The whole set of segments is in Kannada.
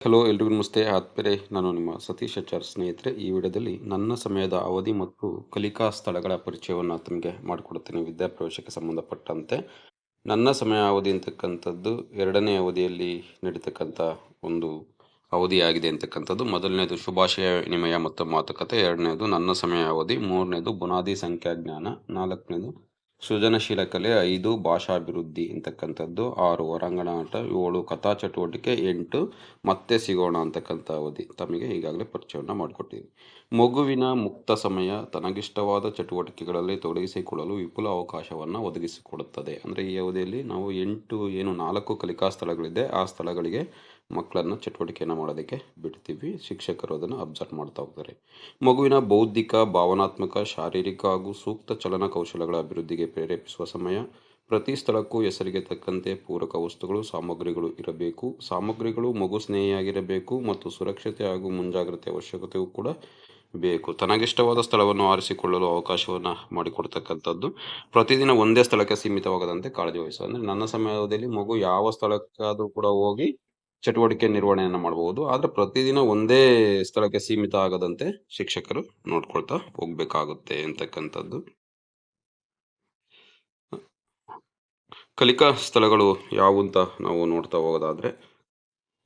ಹಲೋ ಎಲ್ರಿಗೂ ನಮಸ್ತೆ. ಆತ್ಮರೆ ನಾನು ನಿಮ್ಮ ಸತೀಶ್ ಆಚಾರ್ ಸ್ನೇಹಿತರೆ. ಈ ವಿಡಿಯೋದಲ್ಲಿ ನನ್ನ ಸಮಯದ ಅವಧಿ ಮತ್ತು ಕಲಿಕಾ ಸ್ಥಳಗಳ ಪರಿಚಯವನ್ನು ತಮಗೆ ಮಾಡಿಕೊಡ್ತೇನೆ. ವಿದ್ಯಾಪ್ರವೇಶಕ್ಕೆ ಸಂಬಂಧಪಟ್ಟಂತೆ ನನ್ನ ಸಮಯ ಅವಧಿ ಅಂತಕ್ಕಂಥದ್ದು ಎರಡನೇ ಅವಧಿಯಲ್ಲಿ ನಡೀತಕ್ಕಂಥ ಒಂದು ಅವಧಿಯಾಗಿದೆ ಅಂತಕ್ಕಂಥದ್ದು. ಮೊದಲನೇದು ಶುಭಾಶಯ, ವಿನಿಮಯ ಮತ್ತು ಮಾತುಕತೆ. ಎರಡನೇದು ನನ್ನ ಸಮಯ ಅವಧಿ. ಮೂರನೇದು ಬುನಾದಿ ಸಂಖ್ಯಾಜ್ಞಾನ ನಾಲ್ಕನೇದು ಸೃಜನಶೀಲ ಕಲೆ ಐದು ಭಾಷಾಭಿವೃದ್ಧಿ ಅಂತಕ್ಕಂಥದ್ದು, ಆರು ಹೊರಾಂಗಣ ಆಟ, ಏಳು ಕಥಾ ಚಟುವಟಿಕೆ, ಎಂಟು ಮತ್ತೆ ಸಿಗೋಣ ಅಂತಕ್ಕಂಥ ಅವಧಿ. ತಮಗೆ ಈಗಾಗಲೇ ಪರಿಚಯವನ್ನು ಮಾಡಿಕೊಟ್ಟಿದೆ ಮಗುವಿನ ಮುಕ್ತ ಸಮಯ ತನಗಿಷ್ಟವಾದ ಚಟುವಟಿಕೆಗಳಲ್ಲಿ ತೊಡಗಿಸಿಕೊಳ್ಳಲು ವಿಪುಲ ಅವಕಾಶವನ್ನು ಒದಗಿಸಿಕೊಡುತ್ತದೆ. ಅಂದರೆ ಈ ಅವಧಿಯಲ್ಲಿ ನಾವು ಎಂಟು, ಏನು ನಾಲ್ಕು ಕಲಿಕಾ ಸ್ಥಳಗಳಿದೆ. ಆ ಸ್ಥಳಗಳಿಗೆ ಮಕ್ಕಳನ್ನು ಚಟುವಟಿಕೆಯನ್ನು ಮಾಡೋದಕ್ಕೆ ಬಿಡ್ತೀವಿ. ಶಿಕ್ಷಕರು ಅದನ್ನು ಅಬ್ಸರ್ವ್ ಮಾಡ್ತಾ ಹೋಗ್ತಾರೆ. ಮಗುವಿನ ಬೌದ್ಧಿಕ, ಭಾವನಾತ್ಮಕ, ಶಾರೀರಿಕ ಹಾಗೂ ಸೂಕ್ತ ಚಲನ ಕೌಶಲಗಳ ಅಭಿವೃದ್ಧಿಗೆ ಪ್ರೇರೇಪಿಸುವ ಸಮಯ, ಪ್ರತಿ ಸ್ಥಳಕ್ಕೂ ಹೆಸರಿಗೆ ತಕ್ಕಂತೆ ಪೂರಕ ವಸ್ತುಗಳು, ಸಾಮಗ್ರಿಗಳು ಇರಬೇಕು. ಸಾಮಗ್ರಿಗಳು ಮಗು ಸ್ನೇಹಿಯಾಗಿರಬೇಕು ಮತ್ತು ಸುರಕ್ಷತೆ ಹಾಗೂ ಮುಂಜಾಗ್ರತೆ ಅವಶ್ಯಕತೆಯೂ ಕೂಡ ಬೇಕು. ತನಗಿಷ್ಟವಾದ ಸ್ಥಳವನ್ನು ಆರಿಸಿಕೊಳ್ಳಲು ಅವಕಾಶವನ್ನು ಮಾಡಿಕೊಡ್ತಕ್ಕಂಥದ್ದು ಪ್ರತಿದಿನ ಒಂದೇ ಸ್ಥಳಕ್ಕೆ ಸೀಮಿತವಾಗದಂತೆ ಕಾಳಜಿ ವಹಿಸುವ ಅಂದರೆ ನನ್ನ ಸಮಯದಲ್ಲಿ ಮಗು ಯಾವ ಸ್ಥಳಕ್ಕಾದರೂ ಕೂಡ ಹೋಗಿ ಚಟುವಟಿಕೆ ನಿರ್ವಹಣೆಯನ್ನು ಮಾಡಬಹುದು ಆದರೆ ಪ್ರತಿದಿನ ಒಂದೇ ಸ್ಥಳಕ್ಕೆ ಸೀಮಿತ ಆಗದಂತೆ ಶಿಕ್ಷಕರು ನೋಡ್ಕೊಳ್ತಾ ಹೋಗ್ಬೇಕಾಗುತ್ತೆ ಅಂತಕ್ಕಂಥದ್ದು. ಕಲಿಕಾ ಸ್ಥಳಗಳು ಅಂತ ನಾವು ನೋಡ್ತಾ ಹೋಗೋದಾದ್ರೆ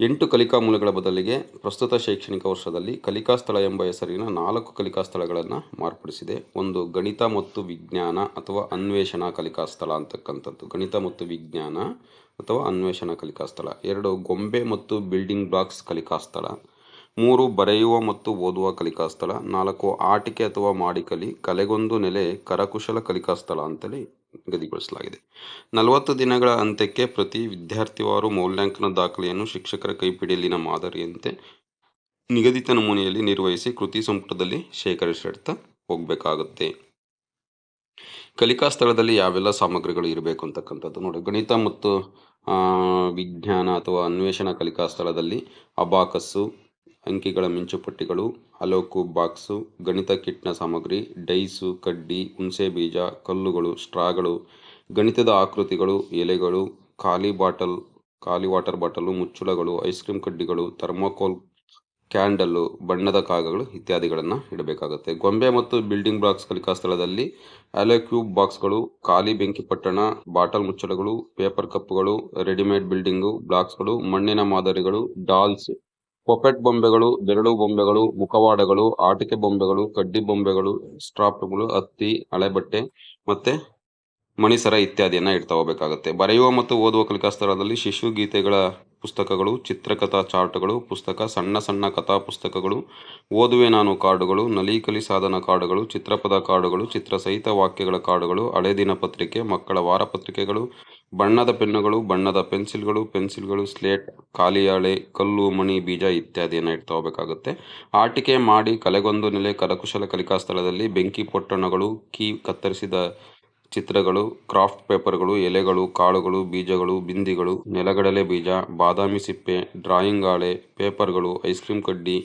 ಎಂಟು ಕಲಿಕಾ ಮೂಲಗಳ ಬದಲಿಗೆ ಪ್ರಸ್ತುತ ಶೈಕ್ಷಣಿಕ ವರ್ಷದಲ್ಲಿ ಕಲಿಕಾ ಸ್ಥಳ ಎಂಬ ಹೆಸರಿನ ನಾಲ್ಕು ಕಲಿಕಾ ಸ್ಥಳಗಳನ್ನು ಮಾರ್ಪಡಿಸಿದೆ. ಒಂದು ಗಣಿತ ಮತ್ತು ವಿಜ್ಞಾನ ಅಥವಾ ಅನ್ವೇಷಣಾ ಕಲಿಕಾ ಸ್ಥಳ ಅಂತಕ್ಕಂಥದ್ದು. ಗಣಿತ ಮತ್ತು ವಿಜ್ಞಾನ ಅಥವಾ ಅನ್ವೇಷಣಾ ಕಲಿಕಾ ಸ್ಥಳ. ಎರಡು, ಗೊಂಬೆ ಮತ್ತು ಬಿಲ್ಡಿಂಗ್ ಬ್ಲಾಕ್ಸ್ ಕಲಿಕಾ ಸ್ಥಳ. ಮೂರು, ಬರೆಯುವ ಮತ್ತು ಓದುವ ಕಲಿಕಾ ಸ್ಥಳ. ನಾಲ್ಕು, ಆಟಿಕೆ ಅಥವಾ ಮಾಡಿಕಲಿ. ಕಲೆಗೊಂದು ನೆಲೆ ಕರಕುಶಲ ಕಲಿಕಾ ಸ್ಥಳ ಅಂತೇಳಿ ನಿಗದಿಗೊಳಿಸಲಾಗಿದೆ ನಲವತ್ತು ದಿನಗಳ ಅಂತ್ಯಕ್ಕೆ ಪ್ರತಿ ವಿದ್ಯಾರ್ಥಿವಾರು ಮೌಲ್ಯಾಂಕನ ದಾಖಲೆಯನ್ನು ಶಿಕ್ಷಕರ ಕೈಪಿಡಿಯಲ್ಲಿನ ಮಾದರಿಯಂತೆ ನಿಗದಿತ ನಮೂನೆಯಲ್ಲಿ ನಿರ್ವಹಿಸಿ ಕೃತಿ ಸಂಪುಟದಲ್ಲಿ ಶೇಖರಿಸಿಡ್ತಾ ಹೋಗಬೇಕಾಗುತ್ತೆ. ಕಲಿಕಾ ಸ್ಥಳದಲ್ಲಿ ಯಾವೆಲ್ಲ ಸಾಮಗ್ರಿಗಳು ಇರಬೇಕು ಅಂತಕ್ಕಂಥದ್ದು ನೋಡಿ, ಗಣಿತ ಮತ್ತು ವಿಜ್ಞಾನ ಅಥವಾ ಅನ್ವೇಷಣಾ ಕಲಿಕಾ ಸ್ಥಳದಲ್ಲಿ ಅಬಾಕಸ್ಸು ಅಂಕಿಗಳ ಮಿಂಚುಪಟ್ಟಿಗಳು ಅಲೋಕು ಬಾಕ್ಸು, ಗಣಿತ ಕಿಟ್ನ ಸಾಮಗ್ರಿ, ಡೈಸು, ಕಡ್ಡಿ, ಹುಣಸೆ ಬೀಜ, ಕಲ್ಲುಗಳು, ಸ್ಟ್ರಾಗಳು, ಗಣಿತದ ಆಕೃತಿಗಳು, ಎಲೆಗಳು, ಖಾಲಿ ಬಾಟಲ್, ಖಾಲಿ ವಾಟರ್ ಬಾಟಲು, ಮುಚ್ಚುಳಗಳು, ಐಸ್ ಕ್ರೀಮ್ ಕಡ್ಡಿಗಳು, ಥರ್ಮಾಕೋಲ್ ಕ್ಯಾಂಡಲ್ಲು, ಬಣ್ಣದ ಕಾಗಗಳು ಇತ್ಯಾದಿಗಳನ್ನು ಇಡಬೇಕಾಗುತ್ತೆ. ಗೊಂಬೆ ಮತ್ತು ಬಿಲ್ಡಿಂಗ್ ಬ್ಲಾಕ್ಸ್ ಕಲಿಕಾ ಸ್ಥಳದಲ್ಲಿ ಅಲೋಕ್ಯೂಬ್ ಬಾಕ್ಸ್ಗಳು, ಖಾಲಿ ಬೆಂಕಿ ಪಟ್ಟಣ, ಬಾಟಲ್ ಮುಚ್ಚಳಗಳು, ಪೇಪರ್ ಕಪ್ಗಳು ರೆಡಿಮೇಡ್ ಬಿಲ್ಡಿಂಗು, ಬ್ಲಾಕ್ಸ್ಗಳು, ಮಣ್ಣಿನ ಮಾದರಿಗಳು, ಡಾಲ್ಸ್ ಪೊಪೆಟ್ ಬೊಂಬೆಗಳು ಬೆರಳು ಬೊಂಬೆಗಳು ಮುಖವಾಡಗಳು ಆಟಿಕೆ ಬೊಂಬೆಗಳು ಕಡ್ಡಿ ಬೊಂಬೆಗಳು ಸ್ಟ್ರಾಪ್ಗಳು ಹತ್ತಿ ಹಳೆ ಬಟ್ಟೆ ಮತ್ತೆ ಮಣಿಸರ ಇತ್ಯಾದಿಯನ್ನು ಇಡ್ತಾ ಹೋಗಬೇಕಾಗುತ್ತೆ ಬರೆಯುವ ಮತ್ತು ಓದುವ ಕಲಿಕಾ ಸ್ಥಳದಲ್ಲಿ ಶಿಶು ಗೀತೆಗಳ ಪುಸ್ತಕಗಳು, ಚಿತ್ರಕಥಾ ಚಾರ್ಟ್ಗಳು, ಪುಸ್ತಕ, ಸಣ್ಣ ಸಣ್ಣ ಕಥಾ ಪುಸ್ತಕಗಳು, ಓದುವೆ ನಾನು ಕಾರ್ಡುಗಳು ನಲೀಕಲಿ ಸಾಧನ ಕಾರ್ಡುಗಳು ಚಿತ್ರಪದ ಕಾರ್ಡುಗಳು ಚಿತ್ರಸಹಿತ ವಾಕ್ಯಗಳ ಕಾರ್ಡುಗಳು ಹಳೆ ದಿನಪತ್ರಿಕೆ ಮಕ್ಕಳ ವಾರಪತ್ರಿಕೆಗಳು ಬಣ್ಣದ ಪೆನ್ನುಗಳು, ಬಣ್ಣದ ಪೆನ್ಸಿಲ್ಗಳು ಪೆನ್ಸಿಲ್ಗಳು, ಸ್ಲೇಟ್ ಕಾಲಿಯಾಳೆ ಕಲ್ಲು, ಮಣಿ, ಬೀಜ ಇತ್ಯಾದಿಯನ್ನು ಇಡ್ತಾ ಹೋಗಬೇಕಾಗುತ್ತೆ ಆಟಿಕೆ, ಮಾಡಿ, ಕಲೆಗೊಂದು ನೆಲೆ, ಕರಕುಶಲ ಕಲಿಕಾ ಸ್ಥಳದಲ್ಲಿ ಬೆಂಕಿ, ಪೊಟ್ಟಣಗಳು, ಕೀ, ಕತ್ತರಿಸಿದ ಚಿತ್ರಗಳು, ಕ್ರಾಫ್ಟ್ ಪೇಪರ್ಗಳು, ಎಲೆಗಳು, ಕಾಳುಗಳು, ಬೀಜಗಳು, ಬಿಂದಿಗಳು, ನೆಲಗಡಲೆ ಬೀಜ, ಬಾದಾಮಿ ಸಿಪ್ಪೆ, ಡ್ರಾಯಿಂಗ್ ಹಾಳೆ, ಪೇಪರ್ಗಳು, ಐಸ್ ಕ್ರೀಮ್ ಕಡ್ಡಿ,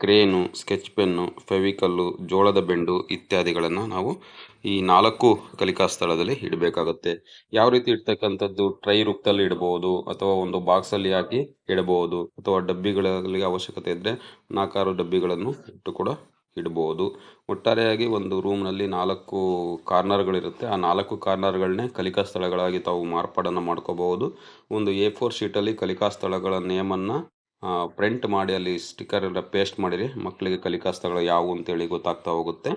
ಕ್ರೇನು, ಸ್ಕೆಚ್ ಪೆನ್ನು, ಫೆವಿಕಲ್ಲು, ಜೋಳದ ಬೆಂಡು ಇತ್ಯಾದಿಗಳನ್ನು ನಾವು ಈ ನಾಲ್ಕು ಕಲಿಕಾ ಸ್ಥಳದಲ್ಲಿ ಇಡಬೇಕಾಗುತ್ತೆ. ಯಾವ ರೀತಿ ಇಡ್ತಕ್ಕಂಥದ್ದು? ಟ್ರೈ ರೂಪದಲ್ಲಿ ಇಡಬಹುದು ಅಥವಾ ಒಂದು ಬಾಕ್ಸಲ್ಲಿ ಹಾಕಿ ಇಡಬಹುದು ಅಥವಾ ಡಬ್ಬಿಗಳಲ್ಲಿ ಅವಶ್ಯಕತೆ ಇದ್ದರೆ ನಾಲ್ಕಾರು ಡಬ್ಬಿಗಳನ್ನು ಇಟ್ಟು ಕೂಡ ಇಡ್ಬೋದು. ಒಟ್ಟಾರೆಯಾಗಿ ಒಂದು ರೂಮ್ನಲ್ಲಿ ನಾಲ್ಕು ಕಾರ್ನರ್ಗಳಿರುತ್ತೆ. ಆ ನಾಲ್ಕು ಕಾರ್ನರ್ಗಳನ್ನೇ ಕಲಿಕಾ ಸ್ಥಳಗಳಾಗಿ ತಾವು ಮಾರ್ಪಾಡನ್ನು ಮಾಡ್ಕೋಬಹುದು. ಒಂದು ಎ ಫೋರ್ ಶೀಟಲ್ಲಿ ಕಲಿಕಾ ಸ್ಥಳಗಳ ನೇಮನ್ನು ಪ್ರಿಂಟ್ ಮಾಡಿ, ಅಲ್ಲಿ ಸ್ಟಿಕ್ಕರ್ ಎಲ್ಲ ಪೇಸ್ಟ್ ಮಾಡಿರಿ, ಮಕ್ಕಳಿಗೆ ಕಲಿಕಾ ಸ್ಥಳಗಳು ಯಾವುವು ಅಂತೇಳಿ ಗೊತ್ತಾಗ್ತಾ ಹೋಗುತ್ತೆ.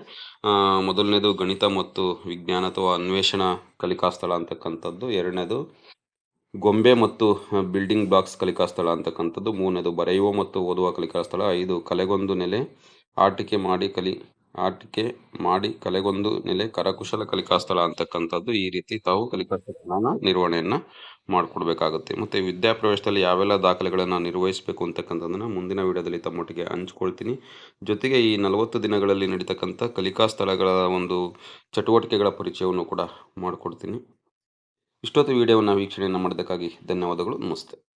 ಮೊದಲನೇದು ಗಣಿತ ಮತ್ತು ವಿಜ್ಞಾನ ಅಥವಾ ಅನ್ವೇಷಣಾ ಕಲಿಕಾ ಸ್ಥಳ ಅಂತಕ್ಕಂಥದ್ದು. ಎರಡನೇದು ಗೊಂಬೆ ಮತ್ತು ಬಿಲ್ಡಿಂಗ್ ಬ್ಲಾಕ್ಸ್ ಕಲಿಕಾ ಸ್ಥಳ ಅಂತಕ್ಕಂಥದ್ದು. ಮೂರನೇದು ಬರೆಯುವ ಮತ್ತು ಓದುವ ಕಲಿಕಾ ಸ್ಥಳ. ಐದು ಕಲೆಗೊಂದು ನೆಲೆ. ಆಟಿಕೆ ಮಾಡಿ ಕಲಿ, ಆಟಿಕೆ ಮಾಡಿ ಕಲೆಗೊಂದು ನೆಲೆ ಕರಕುಶಲ ಕಲಿಕಾ ಸ್ಥಳ ಅಂತಕ್ಕಂಥದ್ದು ಈ ರೀತಿ ತಾವು ಕಲಿಕಾ ಸ್ಥಳನ ನಿರ್ವಹಣೆಯನ್ನು ಮಾಡಿಕೊಡ್ಬೇಕಾಗುತ್ತೆ. ಮತ್ತು ವಿದ್ಯಾಪ್ರವೇಶದಲ್ಲಿ ಯಾವೆಲ್ಲ ದಾಖಲೆಗಳನ್ನು ನಿರ್ವಹಿಸಬೇಕು ಅಂತಕ್ಕಂಥದ್ದನ್ನು ಮುಂದಿನ ವಿಡಿಯೋದಲ್ಲಿ ತಮ್ಮೊಟ್ಟಿಗೆ ಹಂಚ್ಕೊಳ್ತೀನಿ. ಜೊತೆಗೆ ಈ ನಲವತ್ತು ದಿನಗಳಲ್ಲಿ ನಡೀತಕ್ಕಂಥ ಕಲಿಕಾ ಸ್ಥಳಗಳ ಒಂದು ಚಟುವಟಿಕೆಗಳ ಪರಿಚಯವನ್ನು ಕೂಡ ಮಾಡಿಕೊಡ್ತೀನಿ. ಇಷ್ಟೊತ್ತು ವಿಡಿಯೋವನ್ನು ವೀಕ್ಷಣೆಯನ್ನು ಮಾಡೋದಕ್ಕಾಗಿ ಧನ್ಯವಾದಗಳು. ನಮಸ್ತೆ.